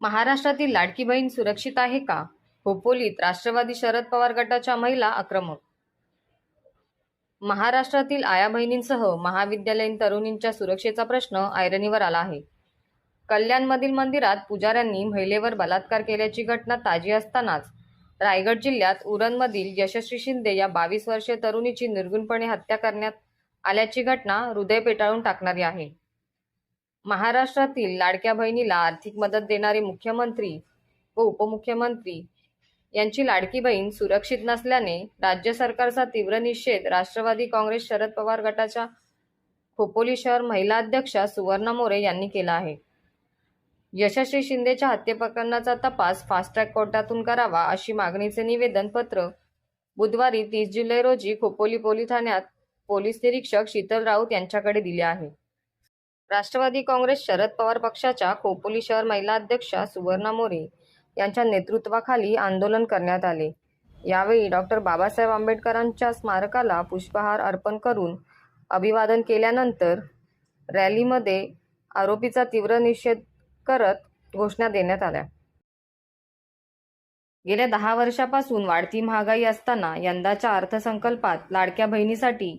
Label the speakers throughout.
Speaker 1: महाराष्ट्रातील लाडकी बहीण सुरक्षित आहे का? खोपोलीत राष्ट्रवादी शरद पवार गटाच्या महिला आक्रमक? महाराष्ट्रातील आया बहिणींसह महाविद्यालयीन तरुणींच्या सुरक्षेचा प्रश्न ऐरणीवर आला आहे. कल्याणमधील मंदिरात पुजाऱ्यांनी महिलेवर बलात्कार केल्याची घटना ताजी असतानाच रायगड जिल्ह्यात उरणमधील यशस्वी शिंदे या बावीस वर्षीय तरुणीची निर्गुणपणे हत्या करण्यात आल्याची घटना हृदय पेटाळून टाकणारी आहे. महाराष्ट्रातील लाडक्या बहिणीला आर्थिक मदत देणारे मुख्यमंत्री व उपमुख्यमंत्री यांची लाडकी बहीण सुरक्षित नसल्याने राज्य सरकारचा तीव्र निषेध राष्ट्रवादी काँग्रेस शरद पवार गटाच्या खोपोली शहर महिला अध्यक्षा सुवर्णा मोरे यांनी केला आहे. यशस्वी शिंदेच्या हत्येप्रकरणाचा तपास फास्ट ट्रॅक कोर्टातून करावा अशी मागणीचे निवेदन पत्र बुधवारी तीस जुलै रोजी खोपोली पोलीस ठाण्यात पोलीस निरीक्षक शीतल राऊत यांच्याकडे दिले आहे. राष्ट्रवादी काँग्रेस शरद पवार पक्षाच्या खोपोली शहर महिला अध्यक्षा सुवर्णा मोरे यांच्या नेतृत्वाखाली आंदोलन करण्यात आले. यावेळी डॉक्टर बाबासाहेब आंबेडकरांच्या स्मारकाला पुष्पहार अर्पण करून अभिवादन केल्यानंतर रॅलीमध्ये आरोपीचा तीव्र निषेध करत घोषणा देण्यात आल्या. गेल्या दहा वर्षापासून वाढती महागाई असताना यंदाच्या अर्थसंकल्पात लाडक्या बहिणीसाठी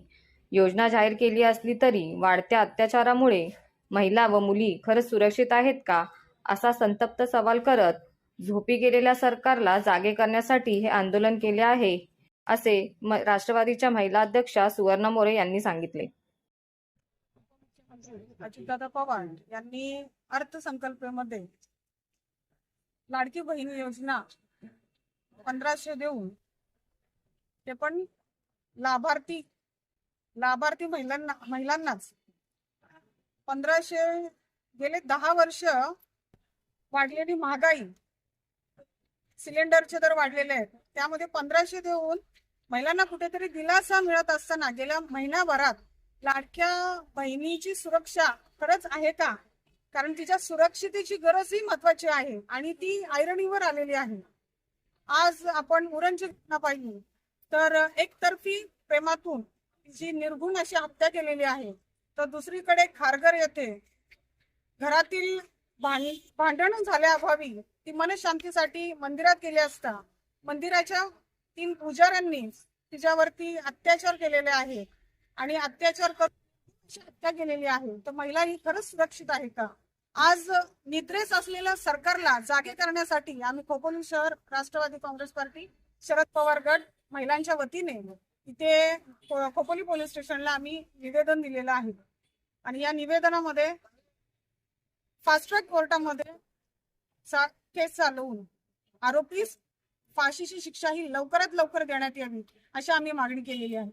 Speaker 1: योजना जाहीर केली असली तरी वाढत्या अत्याचारामुळे महिला व मुली खरंच सुरक्षित आहेत का असा संतप्त सवाल करत झोपी गेलेल्या सरकारला जागे करण्यासाठी हे आंदोलन केले आहे असे राष्ट्रवादीच्या महिला अध्यक्षा सुवर्णा मोरे यांनी सांगितले.
Speaker 2: अजितदादा पवार यांनी अर्थसंकल्पामध्ये लाडकी बहीण योजना पंधराशे देऊन ते पण लाभार्थी लाभार्थी महिलांना महिलांनाच. पंधराशे गेले दहा वर्ष वाढलेली महागाई. सिलेंडरचे दर वाढलेले आहेत. त्यामध्ये पंधराशे देऊन महिलांना कुठेतरी दिलासा मिळत असताना गेल्या महिन्याभरात लाडक्या बहिणीची सुरक्षा खरंच आहे का? कारण तिच्या सुरक्षितेची गरज ही महत्वाची आहे आणि ती आयरणीवर आलेली आहे. आज आपण उरणची घटना पाहिली. तर एकतर्फी प्रेमातून जी निर्गुण अशी हत्या केलेली आहे तर दुसरीकडे खारघर येथे घरातील भांडण झाल्याअभावी ती मनशांतीसाठी मंदिरात गेली असता मंदिराच्या तीन पुजाऱ्यांनी तिच्यावरती अत्याचार केलेले आहेत. आणि अत्याचार करून हत्या केलेली आहे. तर महिला ही खरंच सुरक्षित आहे का? आज निद्रेस असलेल्या सरकारला जागे करण्यासाठी आम्ही खोपोली शहर राष्ट्रवादी काँग्रेस पार्टी शरद पवार गट महिलांच्या वतीने इथे खोपोली पोलीस स्टेशनला आम्ही निवेदन दिलेलं आहे. आणि या निवेदनामध्ये फास्ट ट्रॅक कोर्टामध्ये केस चालवून आरोपीस फाशीची शिक्षा ही लवकरात लवकर देण्यात यावी अशी आम्ही मागणी केलेली आहे.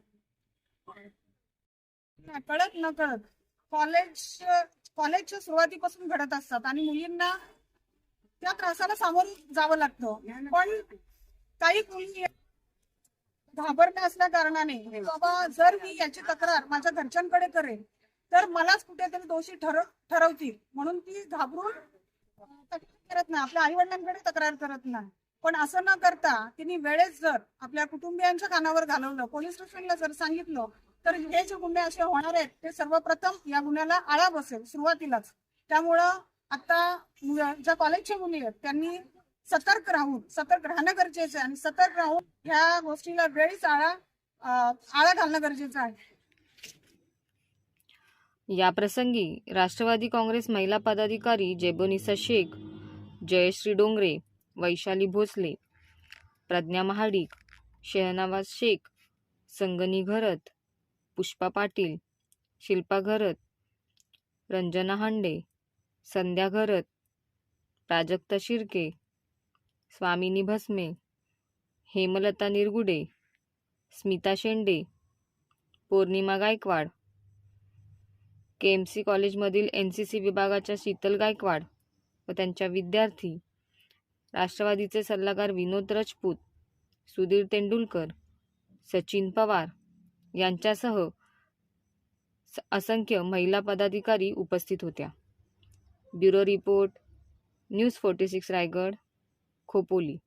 Speaker 2: कळत न कळत कॉलेज कॉलेजच्या सुरुवातीपासून घडत असतात आणि मुलींना त्या त्रासाला सामोरं जावं लागतं. पण काही मुली घाबरण्या असल्या कारणाने बाबा जर मी याची तक्रार माझ्या घरच्यांकडे करेन तर मलाच कुठेतरी दोषी ठरव ठरवतील. म्हणून ती घाबरून तक्रार करत नाही. आपल्या आई वडिलांकडे तक्रार करत नाही. पण असं न करता तिने वेळेस जर आपल्या कुटुंबियांच्या कानावर घालवलं पोलीस स्टेशनला जर सांगितलं तर हे जे गुन्हे असे होणार आहेत ते सर्वप्रथम या गुन्ह्याला आळा बसेल सुरुवातीलाच. त्यामुळं आता ज्या कॉलेजच्या मुली आहेत त्यांनी सतर्क राहून सतर्क राहणं गरजेचं आहे आणि सतर्क राहून ह्या गोष्टीला वेळीच आळा आळा घालणं गरजेचं आहे.
Speaker 1: याप्रसंगी राष्ट्रवादी काँग्रेस महिला पदाधिकारी Jebonisa Shaikh Jayashree Dongre Vaishali Bhosale Pradnya Mahadik Shehnawaz Shaikh Sangni Gharat Pushpa Patil Shilpa Gharat Ranjana Hande Sandhya Gharat Prajakta Shirke Swamini Bhasme Hemlata Nirgude Smita Shende Pournima Gaikwad. K M C कॉलेजमधील N C C विभागाच्या शीतल गायकवाड व त्यांच्या विद्यार्थी राष्ट्रवादीचे सल्लागार विनोद राजपूत सुधीर तेंडुलकर सचिन पवार यांच्यासह स- असंख्य महिला पदाधिकारी उपस्थित होत्या. Bureau report news forty six Raigad. Khopoli.